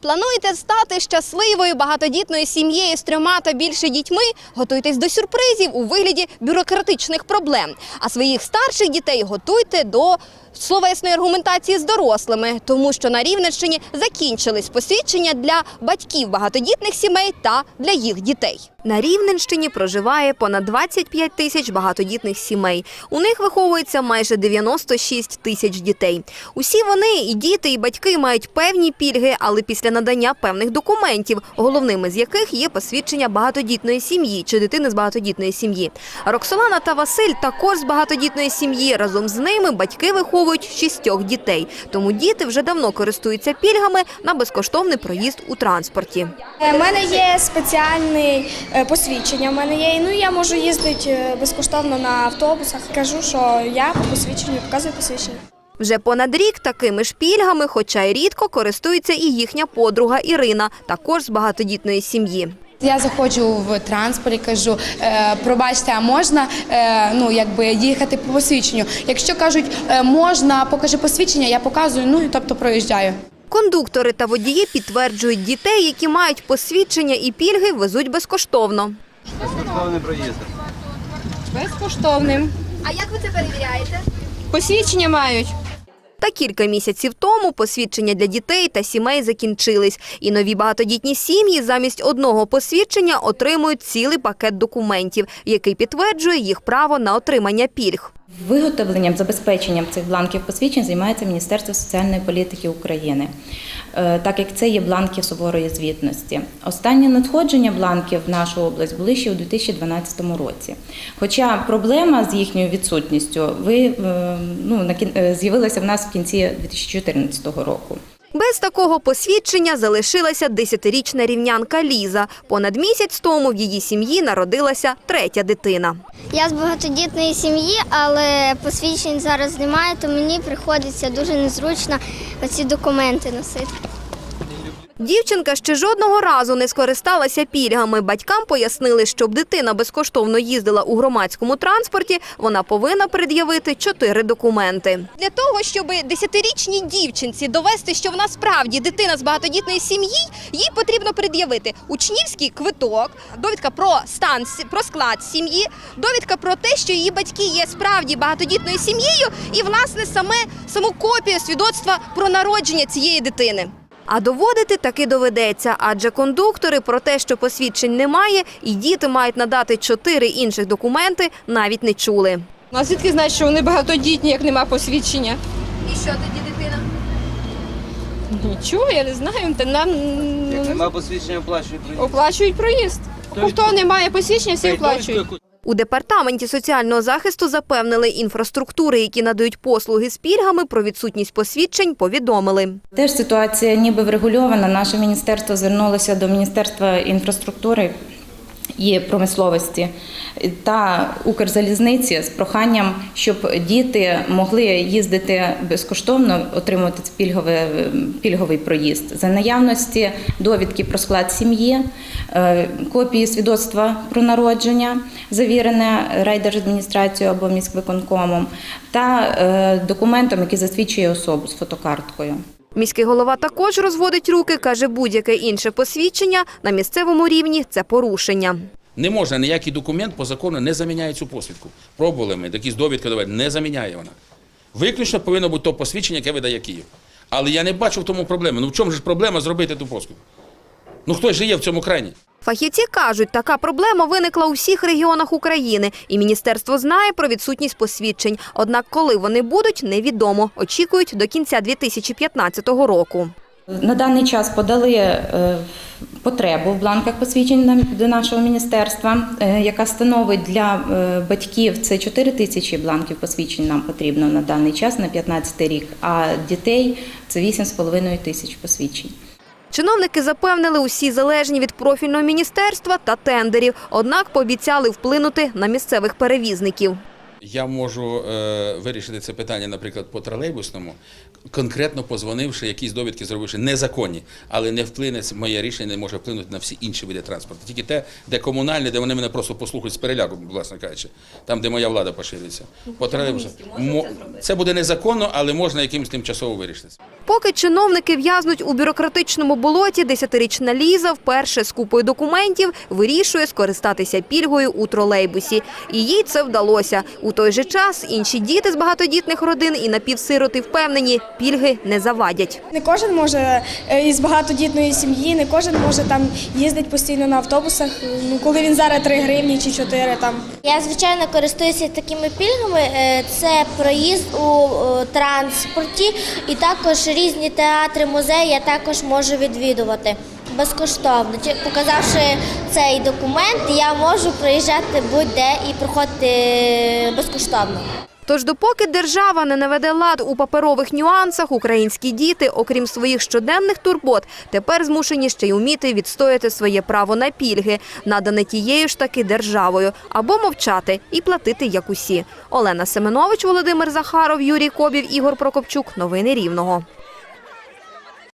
Плануєте стати щасливою багатодітною сім'єю з трьома та більше дітьми? Готуйтесь до сюрпризів у вигляді бюрократичних проблем. А своїх старших дітей готуйте до словесної аргументації з дорослими, тому що на Рівненщині закінчились посвідчення для батьків багатодітних сімей та для їх дітей. На Рівненщині проживає понад 25 тисяч багатодітних сімей. У них виховується майже 96 тисяч дітей. Усі вони, і діти, і батьки, мають певні пільги, але після надання певних документів, головними з яких є посвідчення багатодітної сім'ї чи дитини з багатодітної сім'ї. Роксолана та Василь також з багатодітної сім'ї. Разом з ними батьки виховують шістьох дітей. Тому діти вже давно користуються пільгами на безкоштовний проїзд у транспорті. У Е, мене є спеціальне е, посвідчення. У мене є, ну я можу їздити е, безкоштовно на автобусах. Кажу, що я по посвідченню показую посвідчення. Вже понад рік такими ж пільгами, хоча й рідко, користується і їхня подруга Ірина, також з багатодітної сім'ї. Я заходжу в транспорт і кажу, е, пробачте, а можна е, ну, якби їхати по посвідченню. Якщо кажуть, е, можна, покажи посвідчення, я показую, ну і тобто проїжджаю. Кондуктори та водії підтверджують дітей, які мають посвідчення і пільги, везуть безкоштовно. Безкоштовний проїзд. Безкоштовним. А як ви це перевіряєте? Посвідчення мають. Та кілька місяців тому посвідчення для дітей та сімей закінчились, і нові багатодітні сім'ї замість одного посвідчення отримують цілий пакет документів, який підтверджує їх право на отримання пільг. Виготовленням, забезпеченням цих бланків посвідчень займається Міністерство соціальної політики України, так як це є бланки суворої звітності. Останнє надходження бланків в нашу область були ще у 2012 році. Хоча проблема з їхньою відсутністю ви, е, ну, е, з'явилася в нас в кінці 2014 року. Без такого посвідчення залишилася десятирічна рівнянка Ліза. Понад місяць тому в її сім'ї народилася третя дитина. Я з багатодітної сім'ї, але посвідчень зараз немає, то мені приходиться дуже незручно оці документи носити. Дівчинка ще жодного разу не скористалася пільгами. Батькам пояснили, щоб дитина безкоштовно їздила у громадському транспорті, вона повинна пред'явити чотири документи. Для того, щоб десятирічній дівчинці довести, що вона справді дитина з багатодітної сім'ї, їй потрібно пред'явити учнівський квиток, довідка про стан про склад сім'ї, довідка про те, що її батьки є справді багатодітною сім'єю, і власне саме саму копію свідоцтва про народження цієї дитини. А доводити таки доведеться, адже кондуктори про те, що посвідчень немає, і діти мають надати чотири інших документи, навіть не чули. Ну, а звідки знають, що вони багатодітні, як нема посвідчення? І що тоді дитина? Нічого, я не знаю. Та нам Як ну, нема посвідчення, оплачує проїзд. оплачують проїзд. У хто не має посвідчення, всі оплачують. У департаменті соціального захисту запевнили інфраструктури, які надають послуги з пільгами, про відсутність посвідчень повідомили. Теж ситуація ніби врегульована. Наше міністерство звернулося до Міністерства інфраструктури і промисловості та Укрзалізниці з проханням, щоб діти могли їздити безкоштовно, отримувати пільговий, пільговий проїзд за наявності довідки про склад сім'ї, е, копії свідоцтва про народження, завірене райдержадміністрацією або міськвиконкомом, та е, документом, який засвідчує особу з фотокарткою. Міський голова також розводить руки, каже, будь-яке інше посвідчення на місцевому рівні це порушення. Не можна ніякий документ по закону не заміняє цю посвідку. Пробували ми, якісь довідки давати, не заміняє вона. Виключно повинно бути то посвідчення, яке видає Київ. Але я не бачу в тому проблеми. Ну в чому ж проблема зробити ту посвідку? Ну хтось же в цьому країні. Фахівці кажуть, така проблема виникла у всіх регіонах України, і міністерство знає про відсутність посвідчень. Однак, коли вони будуть, невідомо. Очікують до кінця 2015 року. На даний час подали е, потребу в бланках посвідчень до нашого міністерства, е, яка становить для е, батьків це 4 тисячі бланків посвідчень нам потрібно на даний час на 15 рік, а дітей це 8,5 тисяч посвідчень. Чиновники запевнили, усі залежні від профільного міністерства та тендерів, однак пообіцяли вплинути на місцевих перевізників. Я можу е, вирішити це питання, наприклад, по тролейбусному, конкретно позвонивши, якісь довідки зробивши незаконні, але не вплине моє рішення не може вплинути на всі інші види транспорту. Тільки те, де комунальне, де вони мене просто послухають з переляку, власне кажучи, там, де моя влада поширюється. По тролейбусу. Це буде незаконно, але можна якимось тимчасово вирішити. Поки чиновники в'язнуть у бюрократичному болоті, десятирічна Ліза вперше з купою документів вирішує скористатися пільгою у тролейбусі. І їй це вдалося. У той же час інші діти з багатодітних родин і напівсироти впевнені, пільги не завадять. Не кожен може е, із багатодітної сім'ї, не кожен може там їздити постійно на автобусах. Ну коли він зараз 3 гривні чи 4 там. Я звичайно користуюся такими пільгами. Е, Це проїзд у е, транспорті, і також різні театри, музеї я також можу відвідувати безкоштовно. Показавши цей документ, я можу проїжджати будь-де і проходити безкоштовно. Тож допоки держава не наведе лад у паперових нюансах, українські діти, окрім своїх щоденних турбот, тепер змушені ще й уміти відстояти своє право на пільги, надане тією ж таки державою, або мовчати і платити як усі. Олена Семенович, Володимир Захаров, Юрій Кобів, Ігор Прокопчук. Новини Рівного.